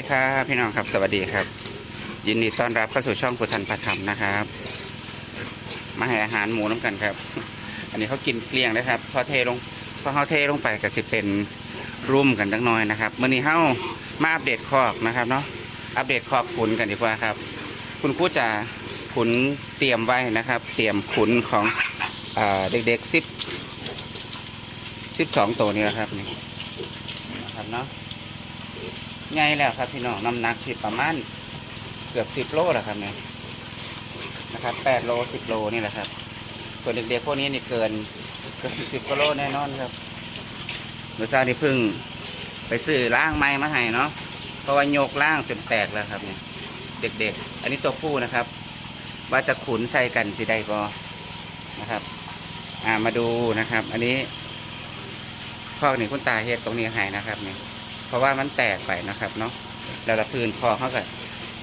ดีครับพี่น้องครับสวัสดีครับ ยินดีต้อนรับเข้าสู่ช่องพุทันพระธรรมนะครับ มาให้อาหารหมูน้ำกันครับ อันนี้เขากินเกลี้ยงเลยครับพอเทลงพอเขาเทลงไปก็จะเป็นรุ่มกันจังน้อยนะครับเมื่อนี้เข้ามาอัปเดตคอกนะครับเนาะอัปเดตคอกขุนกันดีกว่าครับ คุณครูจะขุนเตรียมไว้นะครับ เตรียมขุนของอเด็กๆสิบสิบสองตัวนี้นะครับนี่นะครับเนาะ ใหญ่แล้วครับพี่น้องน้ำหนักสิบประมาณเกือบสิบโลแล้วครับเนี่ยนะครับแปดโลสิบโลนี่แหละครับ ส่วนเด็กๆพวกนี้นี่เกินเกินสิบกิโลแน่นอนครับเมื่อเช้านี้พิ่งไปซื้อล่างไม้มาให้เนาะเพราะว่าโยกล่างจนแตกแล้วครับเนี่ยเด็กๆ อันนี้ตัวผู้นะครับ ว่าจะขุนใส่กันสิได้ก็นะครับอ่ามาดูนะครับ อันนี้ข้อนี่คุณตาเฮ็ดตรงนี้ให้นะครับเนี่ย เพราะว่ามันแตกไปนะครับเนาะแล้วละพื้นคอเขาก็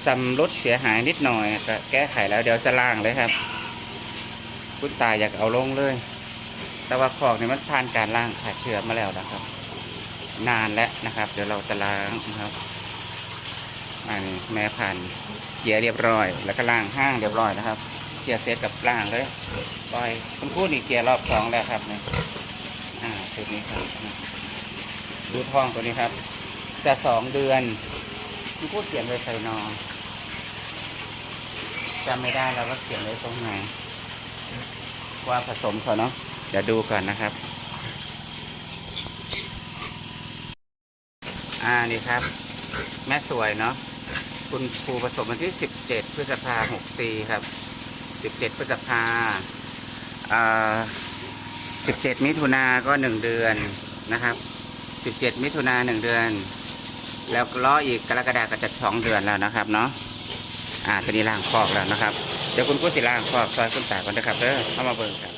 ซำรุดเสียหายนิดหน่อยก็แก้ไขแล้วเดี๋ยวจะล้างเลยครับ คุณตาอยากเอาลงเลย แต่ว่าคอกเนี่ยมันผ่านการล้างขาเชื้อมาแล้วนะครับ นานแล้วนะครับ เดี๋ยวเราจะล้างนะครับอันนี้แม่พันเกียร์เรียบร้อย แล้วก็ล้างห้างเรียบร้อยนะครับเกียร์เซตกับล้างเลยปล่อยคุณพูดนี่เกียร์รอบสองแล้วครับเนี่ยอ่าสุดนี้ครับดูทองตัวนี้ครับ จะสองเดือนคุณพูดเขียนไว้ใส่นอนจำไม่ได้แล้วว่าเขียนไว้ตรงไหนว่าผสมเขาเนาะเดี๋ยวดูก่อนนะครับ อ่านี่ครับ แม่สวยเนาะคุณครูผสมวันที่ 17 พฤษภา64ครับ 17 พฤษภาอ่า17 มิถุนาก็ 1 เดือนนะครับ 17 มิถุนาหนึ่งเดือน แล้วล้ออีกกรกฎาก็จะสองเดือนแล้วนะครับเนาะอ่าตอนนี้ล่างคอกแล้วนะครับ เดี๋ยวคุณกู้สิล่างคอกซอยคุณตาก่อนนะครับเด้อเข้ามาเบิ่งครั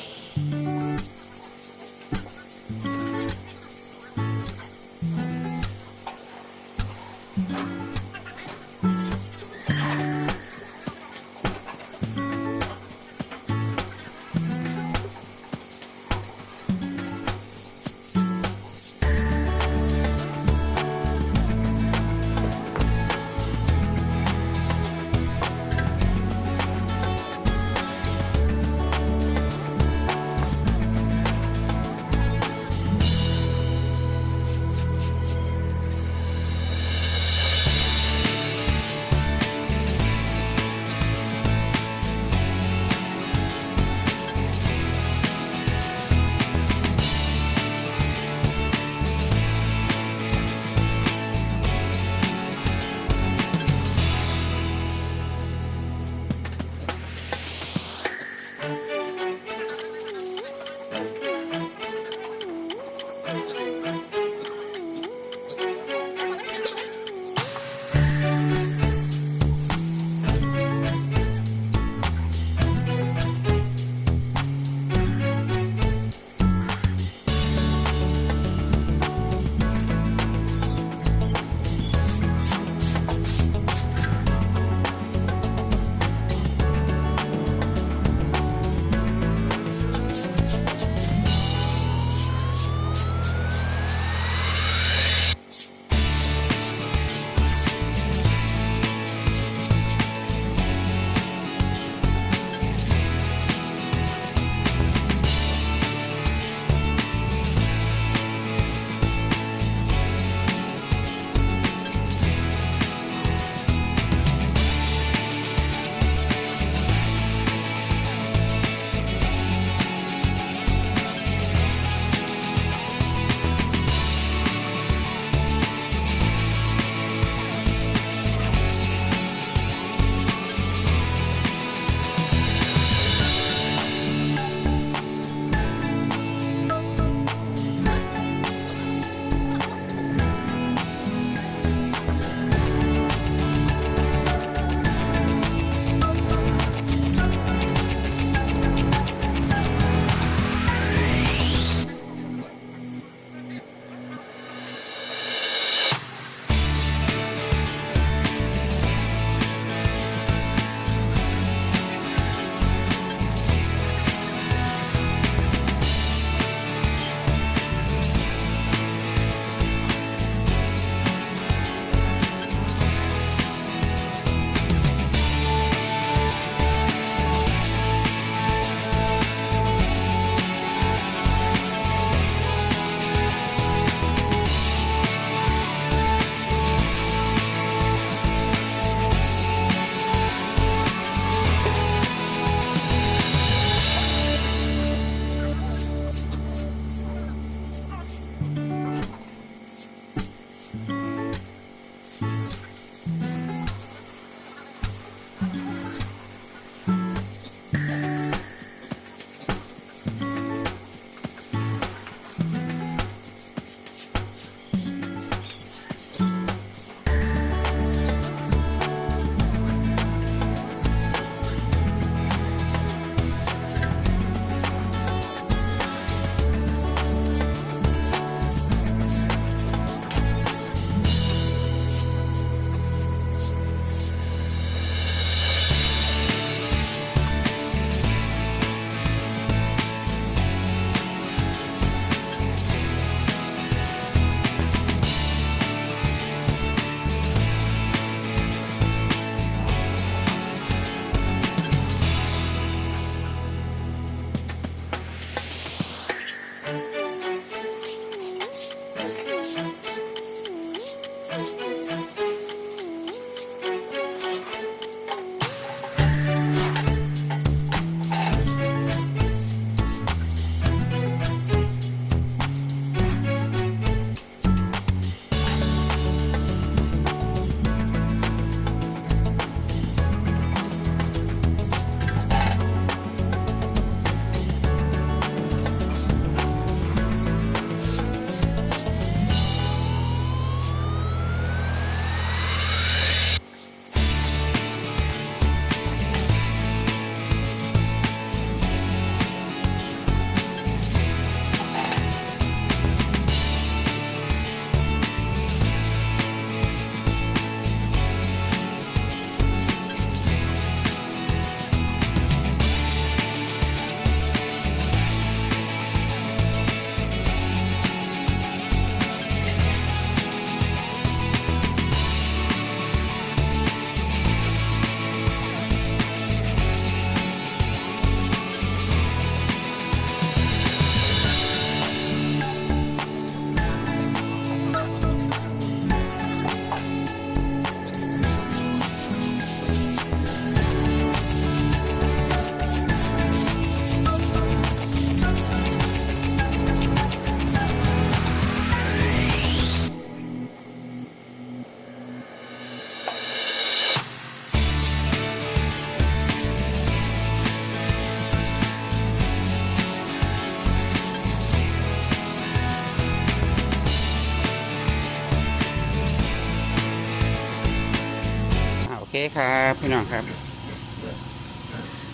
ครับพี่น้องครับ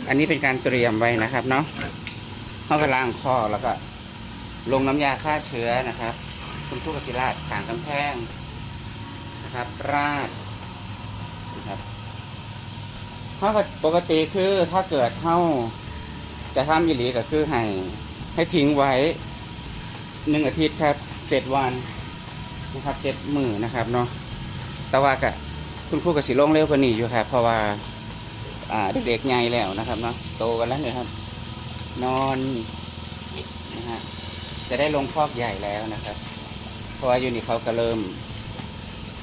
อันนี้เป็นการเตรียมไว้นะครับเนาะเขาก็ล้างคอแล้วก็ ลงน้ำยาฆ่าเชื้อนะครับ คุณครูกศิราชขางกำแพงนะครับ ราดนะครับเขาปกติคือถ้าเกิดเขาจะทำยีหลีก็คือให้ให้ทิ้งไว้หนึ่งอาทิตย์ครับเจ็ดวันนะครับเจ็ดมือนะครับเนาะแต่ว่าก็ คุณครูกสิลงเร็วกว่านี้อยู่ครับเพราะว่าอ่าเด็กๆใหญ่แล้วนะครับเนาะโตกันแล้วเนี่ยครับ นอนนะฮะจะได้ลงฟอกใหญ่แล้วนะครับ เพราะว่าอยู่นี่เขาก็เริ่ม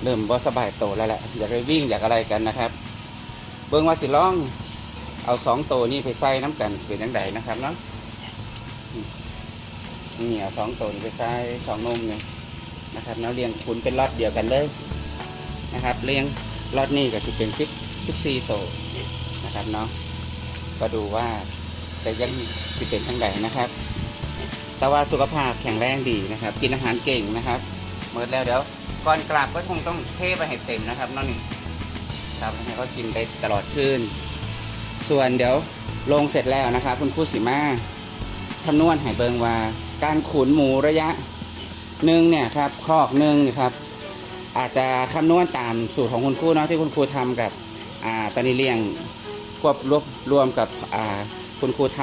เริ่มบ่สบายโตแล้วแหละอยากไปวิ่งอยากอะไรกันนะครับ เบิ่งว่าสิล่องเอาสองโตนี่ไปใส่น้ำกันเป็นยังไงนะครับเนาะนี่เอาสองโตนี่ไปใส่สองนมเนี่ยนะครับเนาะเรียงคุณเป็นล็อตเดียวกันเลยนะครับเรียง ล็อตนี่ก็สิเป็นสิบสิบสี่โตนะครับเนาะก็ดูว่าจะยังสิเป็นทั้งใดนะครับ แต่ว่าสุขภาพแข็งแรงดีนะครับ กินอาหารเก่งนะครับเมื่อแล้วเดี๋ยวก่อนกลับก็คงต้องเทไปให้เต็มนะครับน้องนี่ครับให้เขากินได้ตลอดคืนส่วนเดี๋ยวลงเสร็จแล้วนะครับ คุณครูสีมาคำนวณให้เบิงว่า การขุนหมูระยะหนึ่งเนี่ยครับคอกหนึ่งนี่ครับ อาจจะคำนวณตามสูตรของคุณครูเนาะที่คุณครูทำกับอ่าตอนนี้เลี้ยงควบรวบรวมกับคุณครูท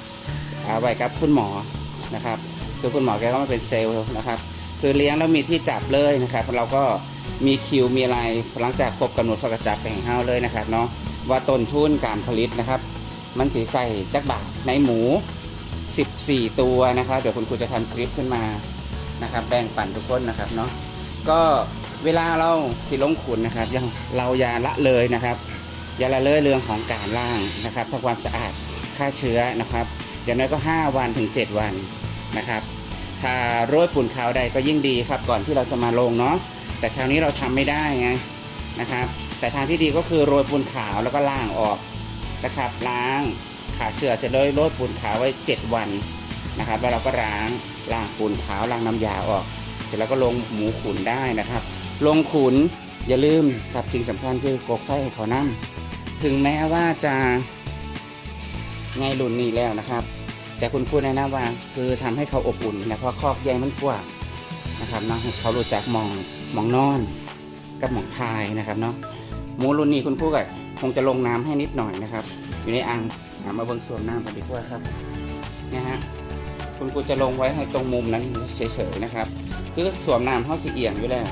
ำไว้กับคุณหมอนะครับคือคุณหมอแกก็มาเป็นเซลล์นะครับ คือเลี้ยงแล้วมีที่จับเลยนะครับ เราก็มีคิวมีอะไรหลังจากครบกำหนดเขากจับไปให้าเลยนะครับเนาะว่าต้นทุนการผลิตนะครับ มันสีใส่จักบาทในหมู 14 ตัวนะครับ เดี๋ยวคุณครูจะทำคลิปขึ้นมานะครับแบ่งปันทุกคนนะครับเนาะ ก็เวลาเราสิลงขุนนะครับยังเราอย่าละเลยนะครับอย่าละเลยเรื่องของการล่างนะครับทำความสะอาดฆ่าเชื้อนะครับอย่างน้อยก็ 5 วันถึง 7 วันนะครับถ้าโรยปุ่นขาวใดก็ยิ่งดีครับ ก่อนที่เราจะมาลงเนาะแต่คราวนี้เราทำไม่ได้ไงนะครับ แต่ทางที่ดีก็คือโรยปูนขาวแล้วก็ล้างออกนะครับ ล้างขาเชื้อเสร็จแล้วโรยปูนขาวไว้ 7 วันนะครับ แล้วเราก็ล้างล้างปูนขาวล้างน้ำยาออก เสร็จแล้วก็ลงหมูขุนได้นะครับ ลงขุนอย่าลืมครับสิ่งสำคัญคือกกไฟให้เขาน้ำถึงแม้ว่าจะไงรุ่นนี้แล้วนะครับ แต่คุณครูแนะนำว่าคือทำให้เขาอบอุ่นนะเพราะคอกใหญ่มันกว้างนะครับเนาะให้เขารู้จักมองมองนอน กับหมองทายนะครับเนาะหมูรุ่นนี้คุณครูก็คงจะลงน้ำให้นิดหน่อยนะครับ อยู่ในอ่างอ่ามาเบิ่งส่วนน้ำกันดีกว่าครับเนี่ยฮะคุณครูจะลงไว้ให้ตรงมุมนั้นเฉยๆนะครับ คือสวมน้ำเขาสีเอียงอยู่แล้ว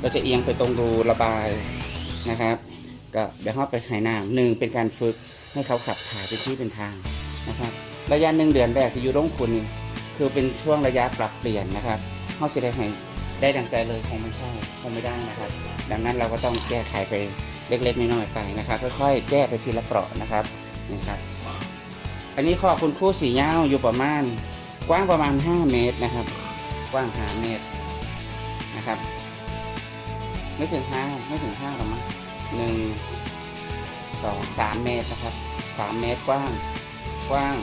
เราจะเอียงไปตรงรูระบายนะครับ ก็เดี๋ยวเขาไปใช้น้ำหนึ่งเป็นการฝึกให้เขาขับถ่ายไปที่เป็นทางนะครับ ระยะหนึ่งเดือนแรกที่อยู่ร่องคุณคือเป็นช่วงระยะปรับเปลี่ยนนะครับเขาสิได้ให้ได้ดังใจเลยคงไม่ใช่คงไม่ได้นะครับ ดังนั้นเราก็ต้องแก้ไขไปเล็กๆน้อยๆไปนะครับ ค่อยๆ แก้ไปทีละเปราะนะครับนี่ครับ อันนี้ข้อคุณครู่สีเงาอยู่ประมาณกว้างประมาณ 5 เมตรนะครับ กว้าง 5 เมตร นะครับ ไม่ถึง5ไม่ถึง5หรอกมั้งหนึ่งสองสามเมตรนะครับสามเมตรกว้างกว้าง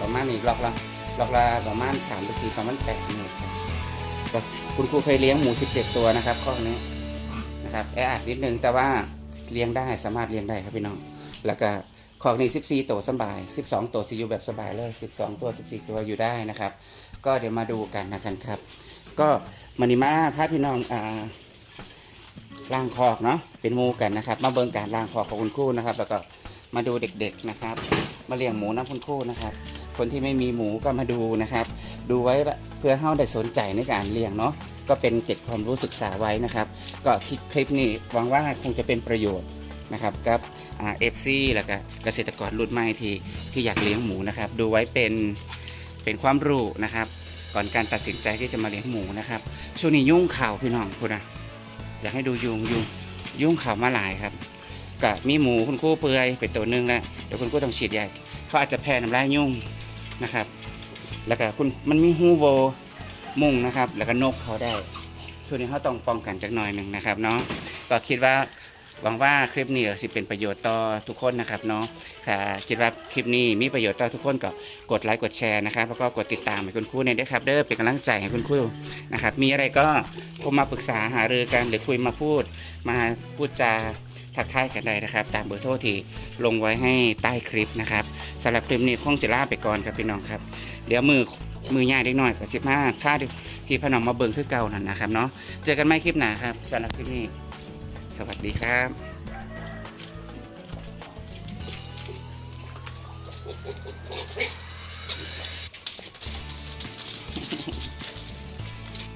ประมาณอีกล็อกละล็อกละประมาณ3ไป4ประมาณ8เมตรครับคุณครูเคยเลี้ยงหมู17ตัวนะครับข้อนี้นะครับแออัดนิดนึงแต่ว่าเลี้ยงได้สามารถเลี้ยงได้ครับพี่น้อง แล้วก็ขอกนี้14ตัวสบาย12ตัวสิอยู่แบบสบายเลย12ตัว14ตัวอยู่ได้นะครับ ก็เดี๋ยวมาดูกันนะครับ ก็ มานิมาพาพี่น้องอ่าล่างคอกเนาะเป็นมูกันนะครับ มาเบิ่งการล่างคอกของคุณครูนะครับ แล้วก็มาดูเด็กๆนะครับ มาเลี้ยงหมูน้ำคุณครูนะครับ คนที่ไม่มีหมูก็มาดูนะครับ ดูไว้เพื่อให้าได้สนใจในการเลี้ยงเนาะก็เป็นเก็บความรู้ศึกษาไว้นะครับ ก็คลิปคลิปนี้หวังว่าคงจะเป็นประโยชน์นะครับกับเอฟซีแล้วก็เกษตรกรรุ่นใหม่ที่ที่อยากเลี้ยงหมูนะครับ ดูไว้เป็นเป็นความรู้นะครับ ก่อนการตัดสินใจที่จะมาเลี้ยงหมูนะครับ ช่วงนี้ยุ่งข่าวพี่น้องคุณนะอยากให้ดูยุงยุงยุ่งข่าวมาหลายครับก็มีหมูคุณคู่เปื่อยเป็นตัวหนึ่งแล้วเดี๋ยวคุณคู่ต้องฉีดยาเขาอาจจะแพ้น้ำลายยุ่งนะครับ แล้วก็คุณมันมีฮูโวมุงนะครับ แล้วก็นกเขาได้ช่วงนี้เขาต้องป้องกันจักหน่อยหนึ่งนะครับเนาะก็คิดว่า หวังว่าคลิปนี้สิเป็นประโยชน์ต่อทุกคนนะครับเนาะค่ะคิดว่าคลิปนี้มีประโยชน์ต่อทุกคนก็กดไลค์กดแชร์นะครับแล้วก็กดติดตามให้คุณครูเนี่ยด้วยครับเด้อเป็นกำลังใจให้คุณครูนะครับมีอะไรก็โทรมาปรึกษาหารือกันหรือคุยมาพูด มาพูดจาทักทายกันได้นะครับ ตามเบอร์โทรที่ลงไว้ให้ใต้คลิปนะครับสำหรับคลิปนี้คงสิลาไปก่อนครับพี่น้องครับ เดี๋ยวมือมือย่ายเล็กน้อยกับสิบห้าค่าพี่พน้องมาเบิ่งคือเก่านั่นนะครับเนาะเจอกันไม่คลิปหน้าครับสำหรับคลิปนี้ สวัสดีครับ